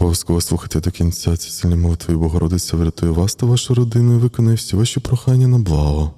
Обов'язково слухайте до кінця ці сильні молитви, Богородиця врятує вас та вашу родину і виконає всі ваші прохання на благо.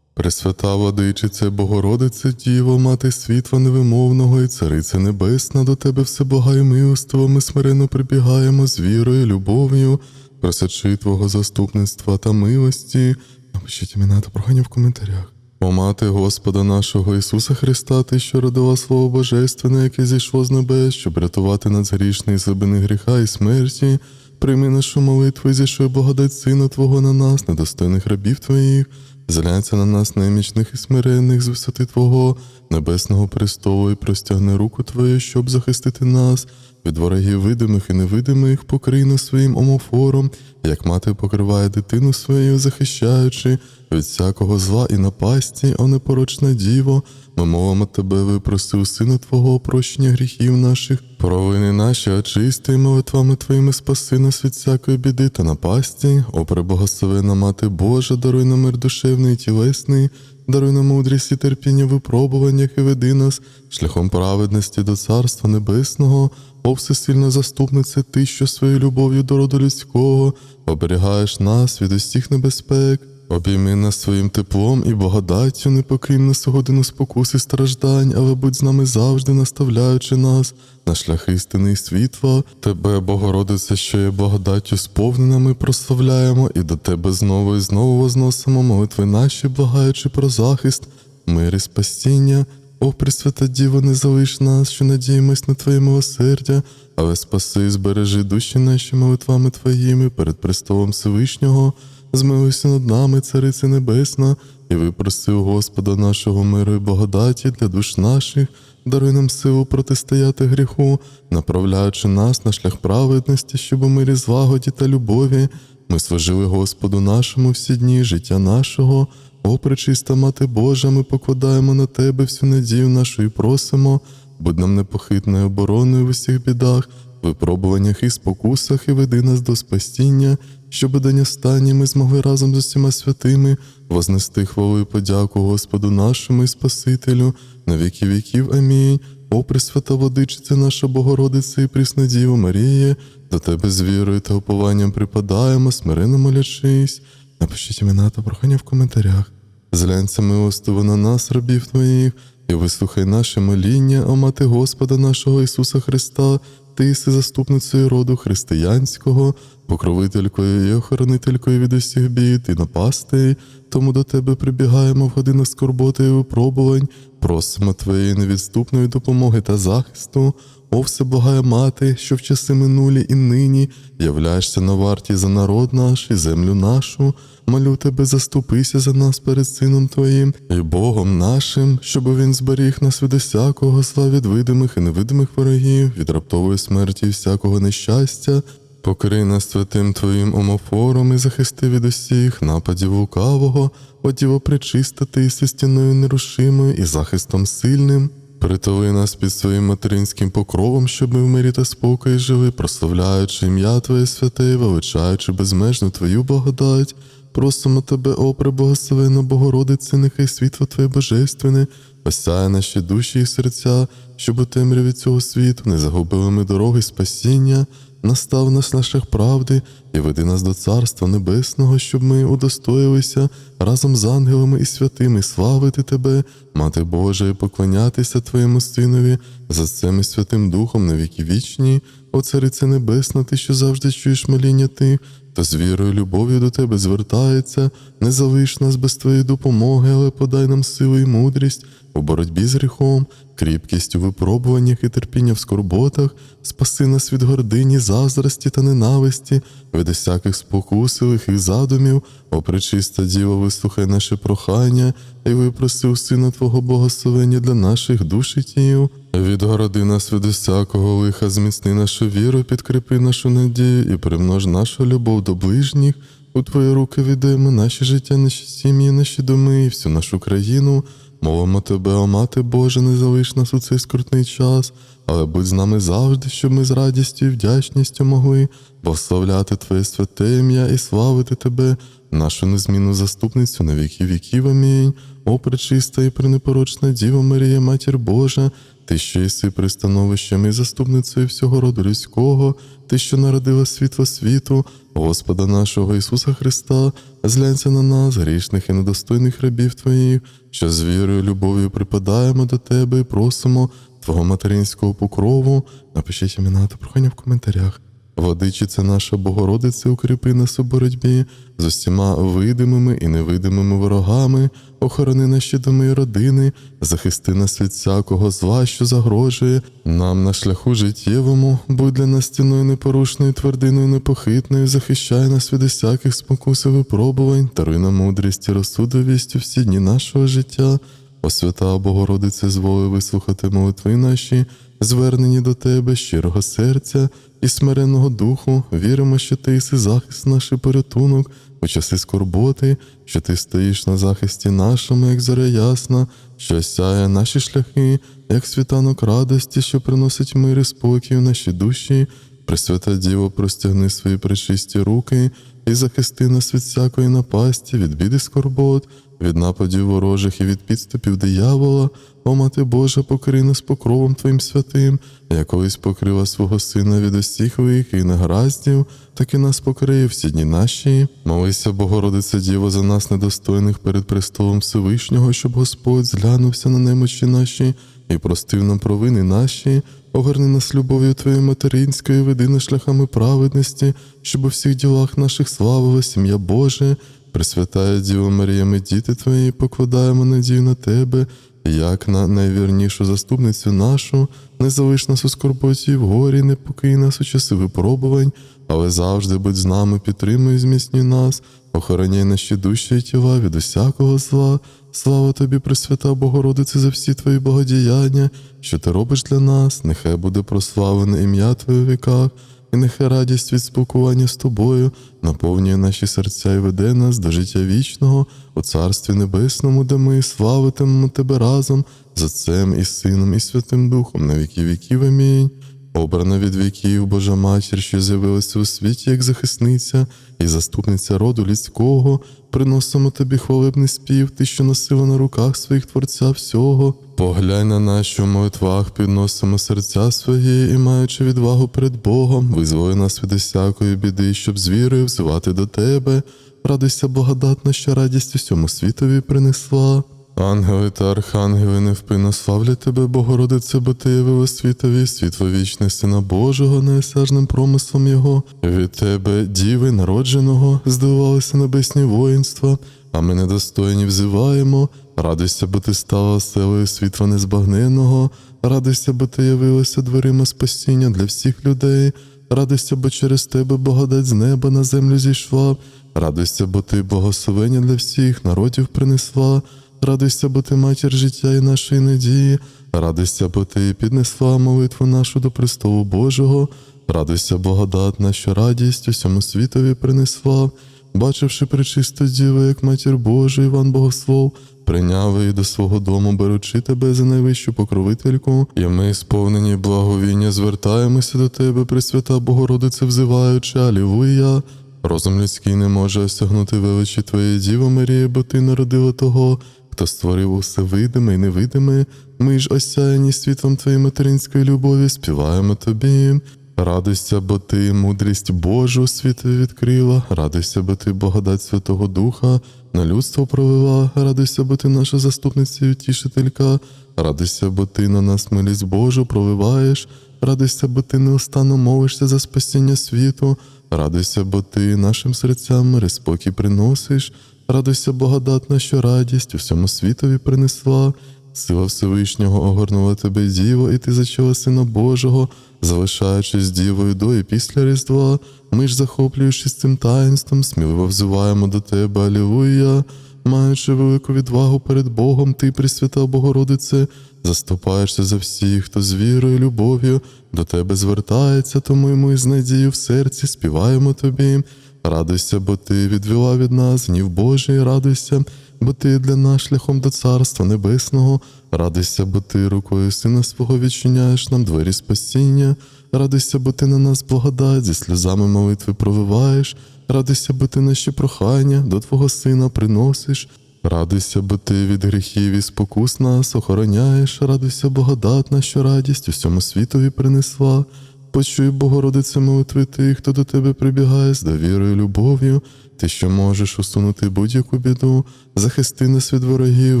Пресвята Владичице, Богородице Діво, Мати світла невимовного і Цариця Небесна, до Тебе все Бога і милостиво, ми смиренно прибігаємо з вірою, любов'ю, просячи Твого заступництва та милості. Напишіть імена та прохання в коментарях. О мати Господа нашого Ісуса Христа, Ти, що родила Слово Божественне, яке зійшло з небес, щоб рятувати нас грішний з гріха і смерті, прийми нашу молитву і зійшли благодать Сина Твого на нас, недостойних рабів Твоїх, зглянься на нас немічних і смиренних з висоти Твого, небесного престолу, і простягни руку Твою, щоб захистити нас від ворогів видимих і невидимих, покрий нас своїм омофором, як мати покриває дитину свою, захищаючи від всякого зла і напасті, о непорочна діво, ми мовимо тебе, випроси у Сина Твого прощення гріхів наших, провини наші, очисти, молитвами Твоїми спаси нас від всякої біди та напасті, о преблагословена Мати Божа, даруй нам мир душевний і тілесний, даруй нам мудрість і терпіння випробуваннях і веди нас шляхом праведності до Царства Небесного, о всесильна заступниця, Ти, що своєю любов'ю до роду людського оберігаєш нас від усіх небезпек. Обійми нас своїм теплом і благодаттю, не покинь нас у годину спокус і страждань, але будь з нами завжди, наставляючи нас на шлях істини і світла. Тебе, Богородице, що є благодаттю сповнена, ми прославляємо, і до Тебе знову і знову возносимо молитви наші, благаючи про захист, мир і спасіння. О, Пресвята Діво, не залиш нас, що надіємось на Твоє милосердя, але спаси збережи душі наші молитвами Твоїми перед престолом Всевишнього. Змилуйся над нами, Царице Небесна, і випроси у Господа нашого миру і благодаті для душ наших, даруй нам силу протистояти гріху, направляючи нас на шлях праведності, щоб у мирі злагоді та любові ми служили Господу нашому всі дні життя нашого. О, пречиста Мати Божа, ми покладаємо на Тебе всю надію нашу і просимо, будь нам непохитною обороною в усіх бідах, випробуваннях і спокусах, і веди нас до спасіння, щоб день останній ми змогли разом з усіма святими вознести хвалу і подяку Господу нашому і Спасителю на віки віків. Амінь. О, Пресвята Водичиця, наша Богородиця і прісна Діва Марія, до Тебе з вірою та упованням припадаємо, смиренно молячись. Напишіть імена та прохання в коментарях. Зглянься милостиво на нас, рабів Твоїх, і вислухай наше моління, о мати Господа нашого Ісуса Христа, Ти єси заступницею роду християнського, покровителькою і охоронителькою від усіх бід і напастей, тому до Тебе прибігаємо в годинах скорботи і випробувань, просимо Твоєї невідступної допомоги та захисту. О, всеблагая мати, що в часи минулі і нині являєшся на варті за народ наш і землю нашу. Молю тебе, заступися за нас перед Сином Твоїм і Богом нашим, щоб він зберіг нас від усякого зла, від видимих і невидимих ворогів, від раптової смерті і всякого нещастя. Покрий нас святим Твоїм омофором і захисти від усіх нападів лукавого, о Діво пречиста ти єси стіною нерушимою і захистом сильним. Притули нас під своїм материнським покровом, щоб ми в мирі та спокої жили, прославляючи ім'я Твоє святе, величаючи безмежну Твою благодать. Просимо Тебе, о преблагословена Богородице, нехай світло Твоє Божественне, осяє наші душі і серця, щоб у темряві цього світу не загубили ми дороги спасіння, настав нас на шлях правди і веди нас до Царства Небесного, щоб ми удостоїлися разом з ангелами і святими славити Тебе, Мати Божа, і поклонятися Твоєму Синові за цим і Святим Духом на віки вічні, о Царице Небесна, Ти, що завжди чуєш моління Тих, та з вірою любов'ю до Тебе звертається, не залиш нас без Твоєї допомоги, але подай нам силу і мудрість у боротьбі з гріхом, кріпкість у випробуваннях і терпіння в скорботах, спаси нас від гордині, заздрості та ненависті, від усяких спокус і задумів, о пречиста Діва, вислухай наше прохання і випроси у Сина Твого благословення для наших душ і тіл. Відгороди нас від усякого лиха, зміцни нашу віру, підкріпи нашу надію і примнож нашу любов до ближніх. У Твої руки віддаємо наші життя, наші сім'ї, наші доми і всю нашу країну. Молимо тебе, о мати Божа, не залиш нас у цей скрутний час, але будь з нами завжди, щоб ми з радістю і вдячністю могли прославляти Твоє святе ім'я і славити Тебе, нашу незмінну заступницю на віки віків. Амінь. О, пречиста і пренепорочна Діва Марія, Матір Божа, ти що єси пристановищем і заступницею всього роду людського, ти, що народила світло світу, Господа нашого Ісуса Христа, зглянься на нас, грішних і недостойних рабів Твоїх, що з вірою, любов'ю припадаємо до Тебе і просимо Твого материнського покрову. Напишіть імена та прохання в коментарях. Владичиця наша Богородице, укріпи нас у боротьбі з усіма видимими і невидимими ворогами, охорони наші доми і родини, захисти нас від всякого зла, що загрожує нам на шляху життєвому, будь для нас стіною непорушною, твердиною непохитною, захищай нас від усяких спокус і випробувань, даруй нам мудрість і розсудовість у всі дні нашого життя. О свята Богородице, зволи вислухати молитви наші, звернені до Тебе щирого серця і смиренного духу, віримо, що Ти єси захист наш і порятунок. У часи скорботи, що Ти стоїш на захисті нашому, як зоря ясна, що осяє наші шляхи, як світанок радості, що приносить мир і спокій в наші душі. Пресвята Діво, простягни свої пречисті руки і захисти нас від всякої напасті, від біди скорбот, від нападів ворожих і від підступів диявола, о мати Божа, покри нас покровом Твоїм святим, як колись покрила свого сина від усіх і негараздів, так і нас покриє всі дні наші. Молися, Богородице Діво, за нас недостойних перед престолом Всевишнього, щоб Господь зглянувся на немочі наші і простив нам провини наші. Огорни нас любов'ю Твоєю материнською, веди нас шляхами праведності, щоб у всіх ділах наших славила сім'я Боже. Пресвятая Діво Марія, ми діти Твої, покладаємо надію на Тебе, як на найвірнішу заступницю нашу, не залиш нас у скорботі в горі, не покинь нас у часи випробувань, але завжди будь з нами, підтримуй зміцнюй нас, охороняй наші душі і тіла від усякого зла. Слава тобі, Пресвята Богородице, за всі твої богодіяння, що ти робиш для нас, нехай буде прославлене ім'я Твоє в віках, і нехай радість від спілкування з тобою наповнює наші серця і веде нас до життя вічного у Царстві Небесному, де ми славитимемо тебе разом за Отцем і Сином, і Святим Духом на віки віків. Амінь. Обрана від віків Божа Матір, що з'явилася у світі як захисниця і заступниця роду людського, приносимо тобі хвалебний спів, ти, що носила на руках своїх Творця всього. Поглянь на нас, що молитвах підносимо серця свої і, маючи відвагу перед Богом, визволи нас від усякої біди, щоб з вірою взивати до тебе. Радуйся, благодатна, що радість усьому світові принесла. Ангели та архангели невпинно славлять тебе, Богородице, бо ти явила світові, світло вічне Сина Божого, неосяжним промислом Його. Від тебе, діви народженого, здивувалися небесні воїнства, а ми недостойні взиваємо. Радуйся, бо ти стала селою світла незбагненного, радуйся, бо ти явилася дверима спасіння для всіх людей. Радуйся, бо через тебе благодать з неба на землю зійшла. Радуйся, бо ти благословення для всіх народів принесла. Радуйся, бо ти матір життя і нашої надії. Радуйся, бо ти піднесла молитву нашу до престолу Божого. Радуйся, благодатна, що радість усьому світові принесла. Бачивши пречисту діву, як матір Божа, Іван Богослов, прийняв її до свого дому, беручи тебе за найвищу покровительку, і ми, сповнені благовіння, звертаємося до тебе, Пресвята Богородице, взиваючи, Алілуя. Розум людський не може осягнути величі Твоєї Діво Марії, бо ти народила того, хто створив усе видиме і невидиме. Ми ж осяяні світлом Твоєї материнської любові, співаємо тобі. Радуйся, бо ти мудрість Божу світові відкрила, радуйся, бо ти благодать Святого Духа на людство провела, радуйся, бо ти наша заступниця і утішителька, радуйся, бо ти на нас милість Божу проливаєш, радуйся, бо ти неустанно молишся за спасіння світу, радуйся, бо ти нашим серцям спокій приносиш, радуйся, благодатна, що радість усьому світові принесла. Сила Всевишнього огорнула тебе діво, і ти зачала Сина Божого, залишаючись дівою до і після Різдва, ми ж, захоплюючись цим таїнством, сміливо взиваємо до тебе, Алілуя. Маючи велику відвагу перед Богом, ти, Пресвята Богородице, заступаєшся за всіх, хто з вірою, і любов'ю до тебе звертається, тому ми з надією в серці співаємо тобі. Радуйся, бо ти відвела від нас гнів Божий, радуйся, бо ти для нас шляхом до Царства Небесного, радуйся, бо ти рукою сина свого відчиняєш нам двері спасіння, радуйся, бо ти на нас благодать, зі сльозами молитви провиваєш, радуйся, бо ти наші прохання до Твого Сина приносиш, Радуйся, бо ти від гріхів і спокус нас охороняєш, радуйся, благодатна, що радість усьому світові принесла. Почуй, Богородице, молитви тих, хто до тебе прибігає з довірою, любов'ю, ти, що можеш усунути будь-яку біду, захисти нас від ворогів,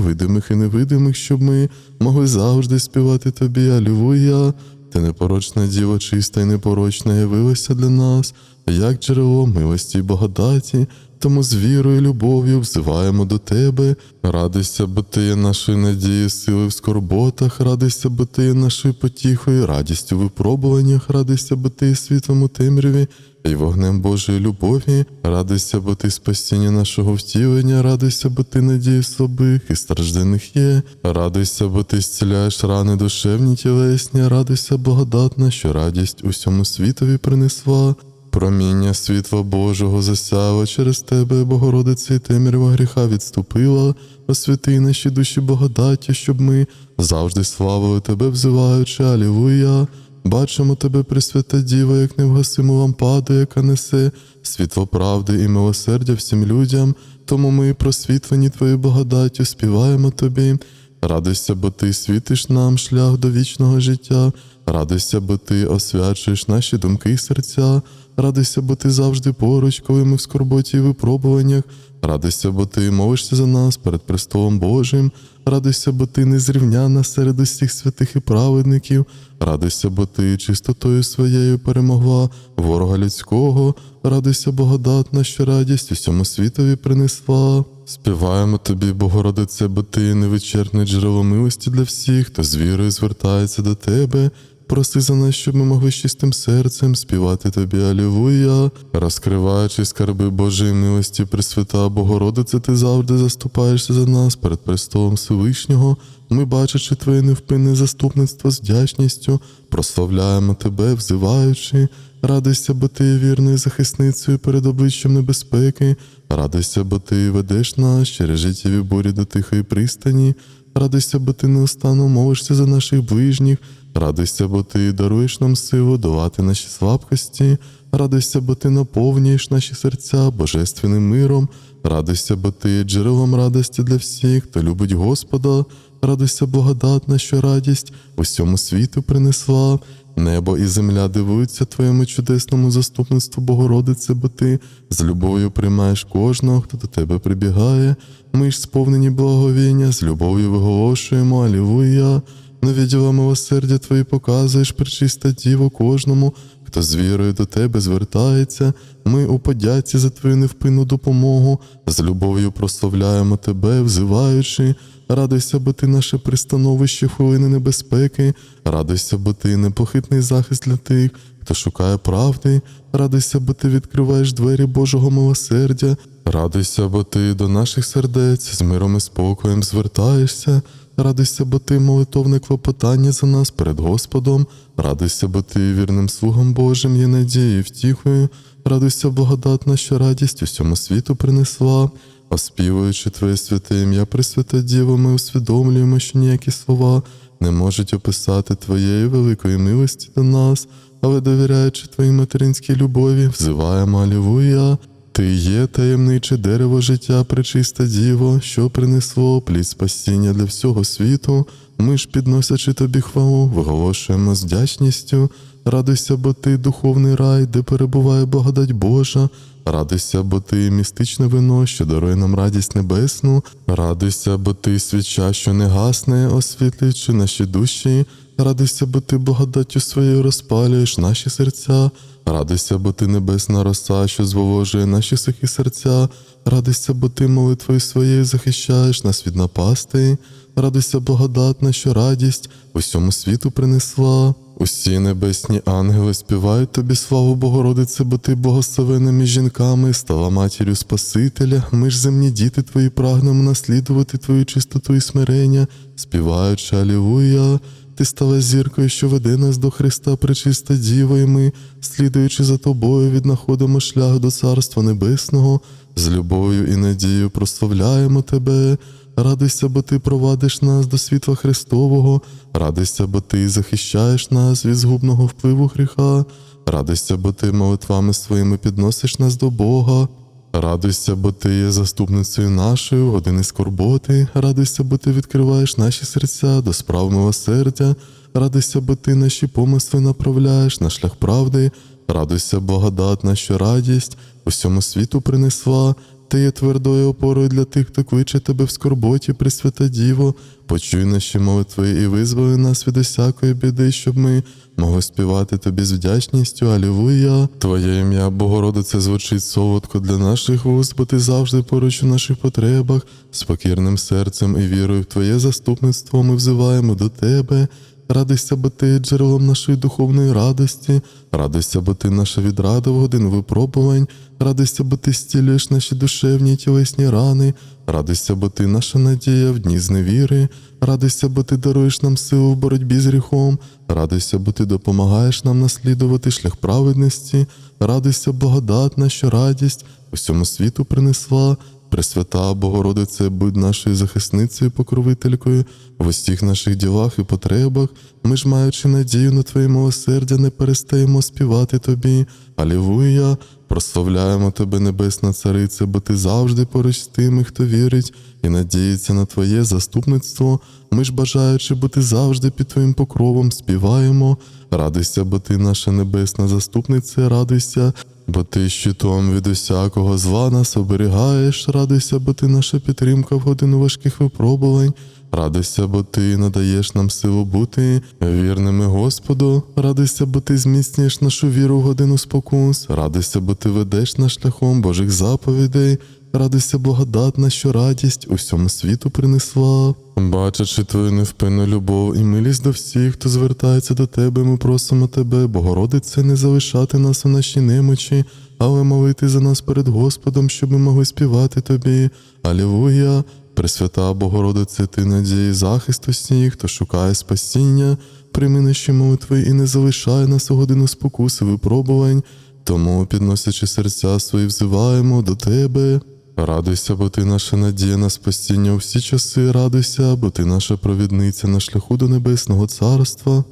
видимих і невидимих, щоб ми могли завжди співати тобі, Алілуя. Ти непорочна діва, чиста і непорочна явилася для нас, як джерело милості й благодаті, тому з вірою і любов'ю взиваємо до тебе. Радуйся, бо ти є нашою надією, сили в скорботах, радуйся, бо ти є нашою потіхою, радістю в випробуваннях, радуйся, бо ти є світлом у темряві і вогнем Божої любові, радуйся, бо ти спасіння нашого втілення, радуйся, бо ти надія слабих і страждених є, радуйся, бо ти зціляєш рани душевні тілесні, радуйся, благодатна, що радість усьому світові принесла. Проміння світла Божого засяло через тебе, Богородице, і темрява гріха відступила, освяти наші душі благодаті, щоб ми завжди славили тебе, взиваючи, Алілуя. Бачимо тебе, Пресвята Діва, як невгасиму лампаду, яка несе світло правди і милосердя всім людям, тому ми, просвітлені твоєю благодаттю, співаємо тобі. Радуйся, бо ти світиш нам шлях до вічного життя, радуйся, бо ти освячуєш наші думки і серця, радуйся, бо ти завжди поруч, коли ми в скорботі і випробуваннях, радуйся, бо ти молишся за нас перед престолом Божим, радуйся, бо ти незрівняна серед усіх святих і праведників, радуйся, бо ти чистотою своєю перемогла ворога людського, радуйся, благодатна, що радість усьому світові принесла. Співаємо тобі, Богородице, бо ти невичерпне джерело милості для всіх, хто з вірою звертається до тебе. Проси за нас, щоб ми могли з чистим серцем співати тобі Алілуя, розкриваючи скарби Божої милості, Пресвята Богородице, ти завжди заступаєшся за нас перед престолом Всевишнього. Ми, бачачи твоє невпинне заступництво з вдячністю, прославляємо тебе, взиваючи. Радуйся, бо ти є вірною захисницею перед обличчям небезпеки. Радуйся, бо ти ведеш нас через життєві бурі до тихої пристані. Радуйся, бо ти неустанно молишся за наших ближніх. Радуйся, бо ти даруєш нам силу долати наші слабкості. Радуйся, бо ти наповнюєш наші серця божественним миром. Радуйся, бо ти джерелом радості для всіх, хто любить Господа. Радуйся, благодатна, що радість усьому світу принесла. Небо і земля дивуються твоєму чудесному заступництву, Богородице, бо ти з любов'ю приймаєш кожного, хто до тебе прибігає. Ми ж сповнені благовіння, з любов'ю виголошуємо, Алілуя. Навіділа милосердя Твої показуєш, причиста Діво кожному, хто з вірою до тебе звертається. Ми у подяці за твою невпинну допомогу, з любов'ю прославляємо тебе, взиваючи. Радуйся, бо ти наше пристановище хвилини небезпеки, радуйся, бо ти непохитний захист для тих, хто шукає правди, радуйся, бо ти відкриваєш двері Божого милосердя, радуйся, бо ти до наших сердець з миром і спокоєм звертаєшся. Радуйся, бо ти молитовне клопотання за нас перед Господом, радуйся, бо ти вірним слугом Божим є надією, втіхою, радуйся, благодатна, що радість усьому світу принесла. Оспівуючи Твоє святе ім'я, Пресвята Діво, ми усвідомлюємо, що ніякі слова не можуть описати Твоєї великої милості до нас, але довіряючи Твоїй материнській любові, взиваємо Алілуя. Ти є таємниче дерево життя, пречиста діво, що принесло плід спасіння для всього світу. Ми ж, підносячи тобі хвалу, виголошуємо з вдячністю. Радуйся, бо ти духовний рай, де перебуває благодать Божа. Радуйся, бо ти містичне вино, що дарує нам радість небесну. Радуйся, бо ти свіча, що не гасне, освітлюючи наші душі. Радуйся, бо ти благодаттю своєю розпалюєш наші серця. Радуйся, бо ти небесна роса, що зволожує наші сухі серця. Радуйся, бо ти молитвою своєю захищаєш нас від напасти. Радуйся, благодатна, що радість усьому світу принесла. Усі небесні ангели співають тобі славу Богородице, бо ти благословена між жінками, стала матір'ю Спасителя. Ми ж земні діти твої прагнемо наслідувати твою чистоту і смирення, співаючи Алілуя. Ти стала зіркою, що веде нас до Христа, пречиста Діва, і ми, слідуючи за тобою, віднаходимо шлях до Царства Небесного, з любов'ю і надією прославляємо тебе. Радуйся, бо ти провадиш нас до світла Христового, радуйся, бо ти захищаєш нас від згубного впливу гріха, радуйся, бо ти молитвами своїми підносиш нас до Бога. Радуйся, бо ти є заступницею нашою, в години скорботи. Радуйся, бо ти відкриваєш наші серця до справ милосердя. Радуйся, бо ти наші помисли направляєш на шлях правди. Радуйся, благодатна, що радість усьому світу принесла. Ти є твердою опорою для тих, хто кличе тебе в скорботі, Пресвята Діво. Почуй наші молитви і визволи нас від усякої біди, щоб ми могли співати тобі з вдячністю. Алілуя! Твоє ім'я, Богородице, звучить солодко для наших вуст, бо ти завжди поруч у наших потребах, з покірним серцем і вірою в Твоє заступництво ми взиваємо до Тебе. Радуйся, бо ти джерелом нашої духовної радості, радуйся, бо ти наша відрада в годину випробувань, радуйся, бо ти стілюєш наші душевні й тілесні рани, радуйся, бо ти наша надія в дні зневіри, радуйся, бо ти даруєш нам силу в боротьбі з гріхом, радуйся, бо ти допомагаєш нам наслідувати шлях праведності, радуйся, благодатна, що радість усьому світу принесла. Пресвята Богородице, будь нашою захисницею, покровителькою в усіх наших ділах і потребах. Ми ж, маючи надію на Твоє милосердя, не перестаємо співати Тобі. Алілуя! Прославляємо Тебе, Небесна Царице, бо Ти завжди поруч з тими, хто вірить і надіється на Твоє заступництво. Ми ж, бажаючи бути завжди під Твоїм покровом, співаємо. Радуйся, бо Ти наша небесна заступниця, радуйся, бо ти щитом від усякого зла нас оберігаєш, радуйся, бо ти наша підтримка в годину важких випробувань. Радуйся, бо ти надаєш нам силу бути вірними Господу. Радуйся, бо ти зміцнюєш нашу віру в годину спокус. Радуйся, бо ти ведеш нас шляхом Божих заповідей. Радуйся, благодатна, що радість усьому світу принесла. Бачачи твою невпинну любов і милість до всіх, хто звертається до тебе, ми просимо тебе, Богородице, не залишати нас у нашій немочі, але молити за нас перед Господом, щоб ми могли співати тобі. Алілуя! Пресвята Богородице, ти надії захист усіх, хто шукає спасіння, прийми наші молитви і не залишай нас у годину спокуси випробувань. Тому, підносячи серця свої, взиваємо до тебе. Радуйся, бо ти наша надія на спасіння у всі часи, радуйся, бо ти наша провідниця на шляху до Небесного Царства.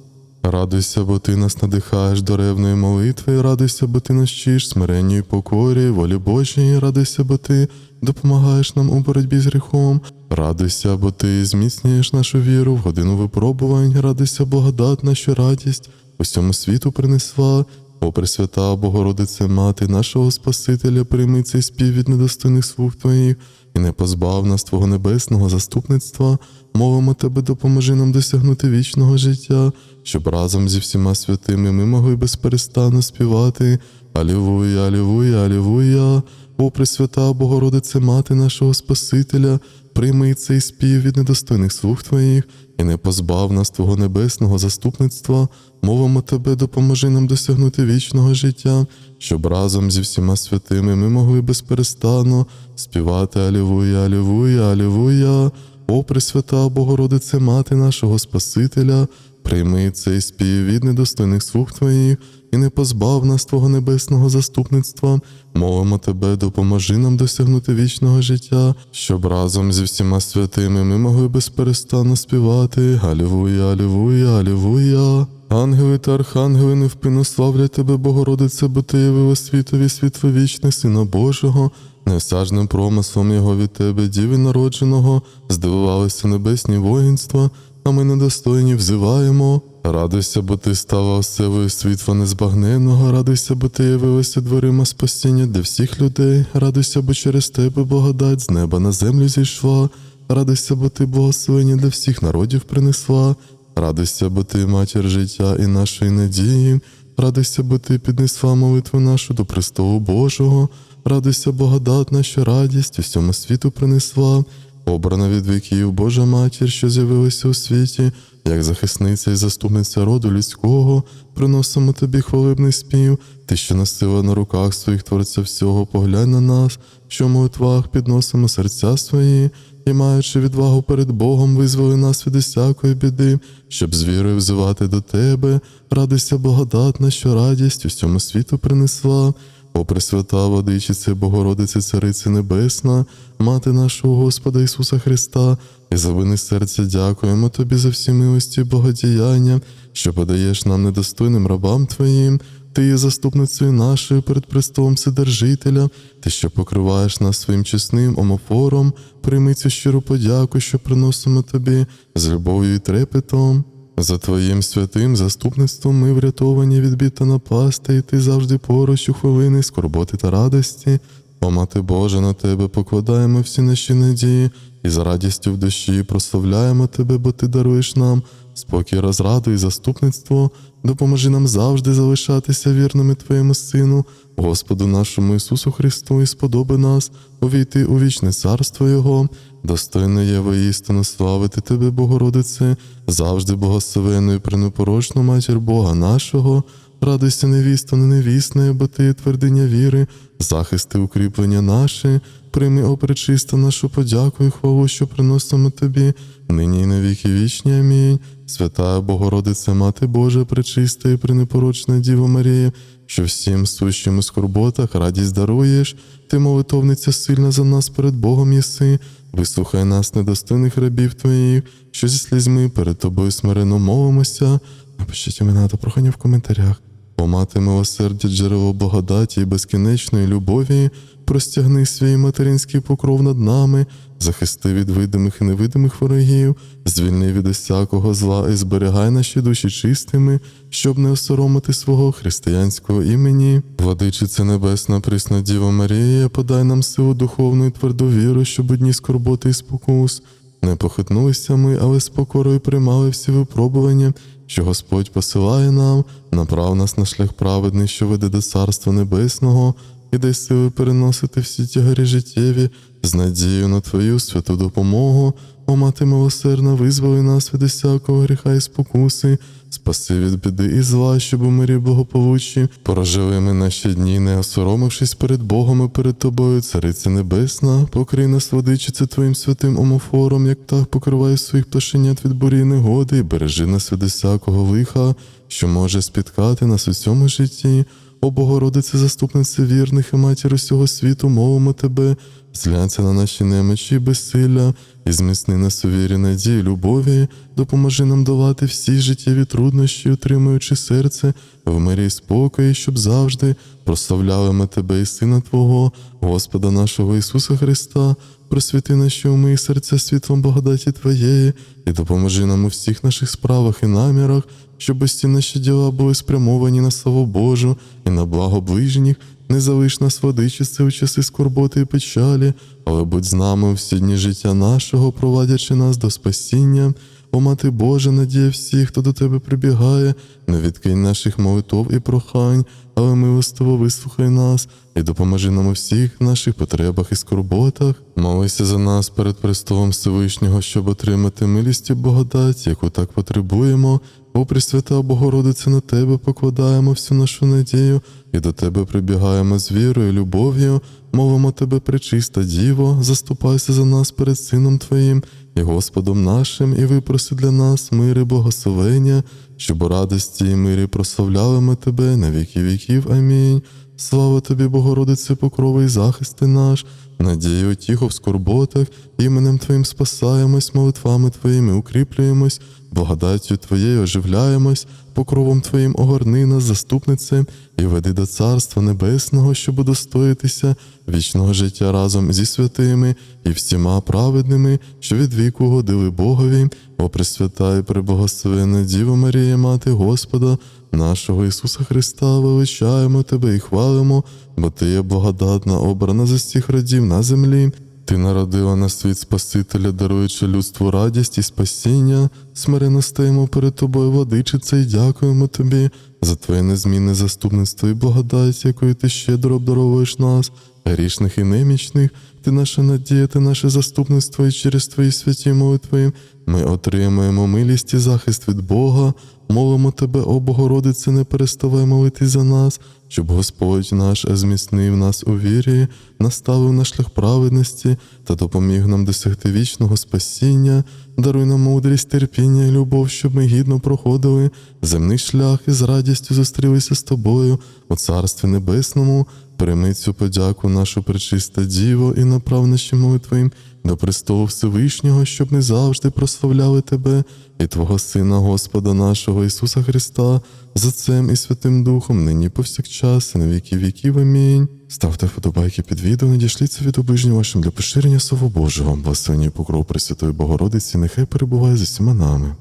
Радуйся, бо ти нас надихаєш до ревної молитви, радуйся, бо ти нас вчиш смиренню і покорі, волі Божій, радуйся, бо ти допомагаєш нам у боротьбі з гріхом. Радуйся, бо ти зміцнюєш нашу віру в годину випробувань, радуйся, благодатна, що радість усьому світу принесла. О, Пресвята Богородице, Мати нашого Спасителя, прийми цей спів від недостойних слуг Твоїх і не позбав нас Твого небесного заступництва. Мовимо Тебе, допоможи нам досягнути вічного життя, щоб разом зі всіма святими ми могли безперестанно співати. Алілуя, алілуя, алілуя. О, Пресвята Богородице, Мати нашого Спасителя, прийми цей спів від недостойних слуг Твоїх і не позбав нас Твого небесного заступництва. Мовимо Тебе, допоможи нам досягнути вічного життя, щоб разом зі всіма святими ми могли безперестанно співати Алівуя, Алівуя, Алівуя, О, Пресвята Богородице, Мати нашого Спасителя, прийми цей спів від недостойних слуг Твоїх і не позбав нас Твого небесного заступництва. Мовимо Тебе, допоможи нам досягнути вічного життя, щоб разом зі всіма святими ми могли безперестанно співати Алілуя, Алілуя, Алілуя. Ангели та архангели невпинно славлять Тебе, Богородице, бо Ти явила світові світло вічне, Сина Божого, Несажним промислом Його від Тебе, Діви народженого, здивувалися небесні воїнства, а ми недостойні взиваємо. Радуйся, бо ти стала осевою світла незбагненного, радуйся, бо ти явилася дверима спасіння для всіх людей, радуйся, бо через тебе благодать з неба на землю зійшла, радуйся, бо ти благословення для всіх народів принесла, радуйся, бо ти матір життя і нашої надії, радуйся, бо ти піднесла молитву нашу до престолу Божого, радуйся, благодатна, що радість усьому світу принесла. Обрана від віків Божа матір, що з'явилася у світі, як захисниця і заступниця роду людського, приносимо тобі хвалебний спів, ти, що носила на руках своїх творця всього, поглянь на нас, що в молитвах підносимо серця свої, і, маючи відвагу перед Богом, визволи нас від усякої біди, щоб з вірою взивати до тебе, радуйся благодатна, що радість усьому світу принесла. О, Пресвята Водичице, Богородице, Царице Небесна, Мати нашого Господа Ісуса Христа, і за вини серця дякуємо Тобі за всі милості і благодіяння, що подаєш нам недостойним рабам Твоїм. ти є заступницею нашою перед престолом Вседержителя, ти, що покриваєш нас своїм чесним омофором, прийми цю щиру подяку, що приносимо тобі з любов'ю і трепетом. За Твоїм святим заступництвом ми врятовані від бід та напасти, і ти завжди поруч у хвилини скорботи та радості. О, Мати Божа, на Тебе покладаємо всі наші надії і за радістю в душі прославляємо Тебе, бо Ти даруєш нам спокій, розраду і заступництво. Допоможи нам завжди залишатися вірними Твоєму Сину, Господу нашому Ісусу Христу, і сподоби нас увійти у вічне царство Його. Достойно є воістину славити Тебе, Богородице, завжди благословенну і пренепорочну матір Бога нашого. Радуйся, невісто, не невісною, бо ти є твердиня віри, захисти укріплення наші, прийми, о нашу подяку і хвалу, що приносимо тобі, нині і на віки вічні. Амінь. Свята Богородице, Мати Божа, пречиста і пренепорочна Діва Марія, що всім сущим у скорботах радість даруєш, ти молитовниця сильна за нас перед Богом єси. Вислухай нас, недостойних рабів твоїх, що зі слізьми перед тобою смирено мовимося. Напишіть імена та прохання в коментарях. О мати милосердя, джерело благодаті і безкінечної любові, простягни свій материнський покров над нами, захисти від видимих і невидимих ворогів, звільни від усякого зла і зберігай наші душі чистими, щоб не осоромити свого християнського імені. Владичице Небесна, присна Діва Марія, подай нам силу духовну і тверду віру, щоб одні скорботи і спокус. Не похитнулися ми, але з покорою приймали всі випробування, що Господь посилає нам, направ нас на шлях праведний, що веде до Царства Небесного, і дай сили переносити всі тягарі життєві, з надією на Твою святу допомогу. О, мати милосердна, визволи нас від усякого гріха і спокуси, спаси від біди і зла, щоб у мирі благополуччі. Прожили ми наші дні, не осоромившись перед Богом і перед Тобою, Цариця Небесна, покрий нас, водичице Твоїм святим омофором, як птах покриває своїх пташенят від бурі негоди, і бережи нас від усякого лиха, що може спіткати нас у цьому житті. О Богородице, заступнице вірних і матір усього світу, мовимо тебе, зглянься на наші немочі безсилля, і зміцни нас у вірі надії, любові, допоможи нам долати всі життєві труднощі, утримуючи серце в мирі і спокої, щоб завжди прославляли ми тебе і Сина Твого, Господа нашого Ісуса Христа, просвіти наші уми і серця світлом благодаті Твоєї, і допоможи нам у всіх наших справах і намірах, щоб усі наші діла були спрямовані на славу Божу і на благо ближніх, не залиш нас водичице у часи скорботи і печалі, але будь з нами всі дні життя нашого, провадячи нас до спасіння. О, мати Божа, надія всіх, хто до тебе прибігає, не відкинь наших молитов і прохань, але милостиво вислухай нас і допоможи нам у всіх наших потребах і скорботах. Молися за нас перед престолом Всевишнього, щоб отримати милість і благодать, яку так потребуємо. О, Пресвята Богородице, на Тебе покладаємо всю нашу надію і до Тебе прибігаємо з вірою, і любов'ю, мовимо Тебе, пречиста Діво, заступайся за нас перед Сином Твоїм і Господом нашим, і випроси для нас мири благословення, щоб у радості і мирі прославляли ми Тебе на віки віків. Амінь. Слава тобі, Богородице, покрови і захисти наш, надію тіхо в скорботах, іменем Твоїм спасаємось, молитвами Твоїми укріплюємось, благодаттю Твоєю оживляємось, покровом Твоїм огорни нас, заступнице, і веди до Царства Небесного, щоб удостоїтися вічного життя разом зі святими і всіма праведними, що від віку годили Богові, о Пресвята і преблагословенна Діва Марія, Мати Господа, нашого Ісуса Христа, величаємо Тебе і хвалимо, бо Ти є благодатна, обрана з усіх родів на землі. Ти народила на світ Спасителя, даруючи людству радість і спасіння, смирено стоїмо перед тобою, владичице, і дякуємо тобі за твоє незмінне заступництво і благодать, якою ти щедро обдаровуєш нас, грішних і немічних. Ти наша надія, ти наше заступництво, і через твої святі молитви ми отримаємо милість і захист від Бога. Молимо тебе, о Богородице, не переставай молити за нас, щоб Господь наш зміцнив нас у вірі, наставив на шлях праведності та допоміг нам досягти вічного спасіння, даруй нам мудрість, терпіння і любов, щоб ми гідно проходили земний шлях і з радістю зустрілися з тобою у Царстві Небесному. Прийми цю подяку, нашу пречиста Діво, і направ наші молитви до престолу Всевишнього, щоб ми завжди прославляли Тебе і Твого Сина, Господа нашого Ісуса Христа, з Отцем і Святим Духом, нині повсякчас, і на віки віків. Амінь. Ставте вподобайки під відео, надішліться від оближніх вашим для поширення Слова Божого. Благословення покров Пресвятої Богородиці, нехай перебуває з усіма нами.